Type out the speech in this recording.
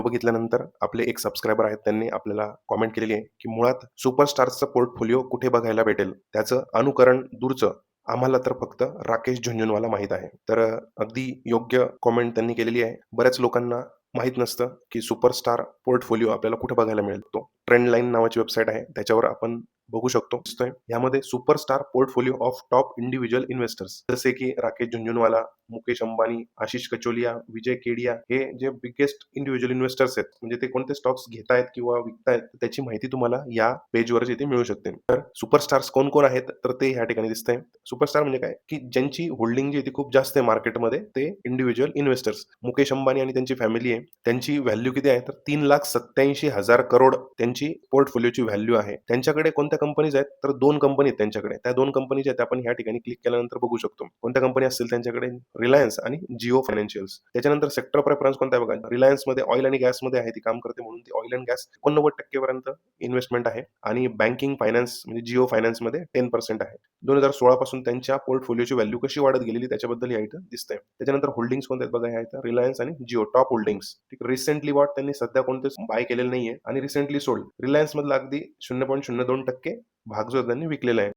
बघितल्यानंतर आपले एक सबस्क्रायबर आहेत त्यांनी आपल्याला कॉमेंट केलेली आहे की मुळात सुपरस्टार्सचं पोर्टफोलिओ कुठे बघायला भेटेल? त्याचं अनुकरण दूरचं आम्हाला तर फक्त राकेश झुंझुनवाला माहीत आहे. तर अगदी योग्य कॉमेंट त्यांनी केलेली आहे. बऱ्याच लोकांना माहीत नसतं की सुपरस्टार पोर्टफोलिओ आपल्याला कुठे बघायला मिळेल. तो ट्रेंड लाईन नावाची वेबसाईट आहे. त्याच्यावर आपण बघू शकतो. दिसतोय. यामध्ये superstar portfolio of top individual investors जसे की राकेश झुंझुनवाला मुकेश अंबानी आशिष कचोलिया विजय केडिया हे जे बिगेस्ट इंडिव्हिज्युअल इन्व्हेस्टर्स आहेत म्हणजे ते कोणते स्टॉक्स घेतायत किंवा विकतायत त्याची माहिती तुम्हाला या पेजवरच इथे मिळू शकते. तर सुपरस्टार्स कोण कोण आहेत? तर ते ह्या ठिकाणी दिसतंय. सुपरस्टार म्हणजे काय? की ज्यांची होल्डिंग जी इथे ती खूप जास्त आहे मार्केटमध्ये ते इंडिव्हिज्युअल इन्व्हेस्टर्स मुकेश अंबानी आणि त्यांची फॅमिली आहे. त्यांची व्हॅल्यू किती आहे? तर तीन लाख सत्याऐंशी हजार करोड त्यांची पोर्टफोलिओची व्हॅल्यू आहे. त्यांच्याकडे कोणत्या कंपनीज आहेत तर दोन कंपनी आहेत त्यांच्याकडे. त्या दोन कंपनीज आहेत आपण ह्या ठिकाणी क्लिक केल्यानंतर बघू शकतो. कोणत्या कंपनी असतील त्यांच्याकडे? रिलायन्स आणि जिओ फायनान्शियल्स त्याच्यानंतर सेक्टर प्रेफरन्स कोणता बघा? रिलायन्समध्ये ऑइल आणि गॅसमध्ये आहे ती काम करते म्हणून. ती ऑइल अँड गॅस एकोणनव्वद टक्केपर्यंत इन्व्हेस्टमेंट आहे. आणि बँकिंग फायनान्स म्हणजे जिओ फायनान्समध्ये टेन पर्सेंट आहे. दोन हजार सोळा पासून त्यांच्या पोर्टफोलिओची व्हॅल्यू कशी वाढत गेलेली त्याच्याबद्दल या इथं दिसतंय. त्याच्यानंतर होल्डिंग्स कोणते आहेत बघा? ह्या इथं रिलायन्स आणि Jio top holdings recently what त्यांनी सध्या कोणतेच बाय केलेलं नाहीये आणि रिसेंटली सोल्ड रिलायन्स मधला अगदी शून्य पॉईंट शून्य दोन टक्के भाग जो त्यांनी विकलेला आहे.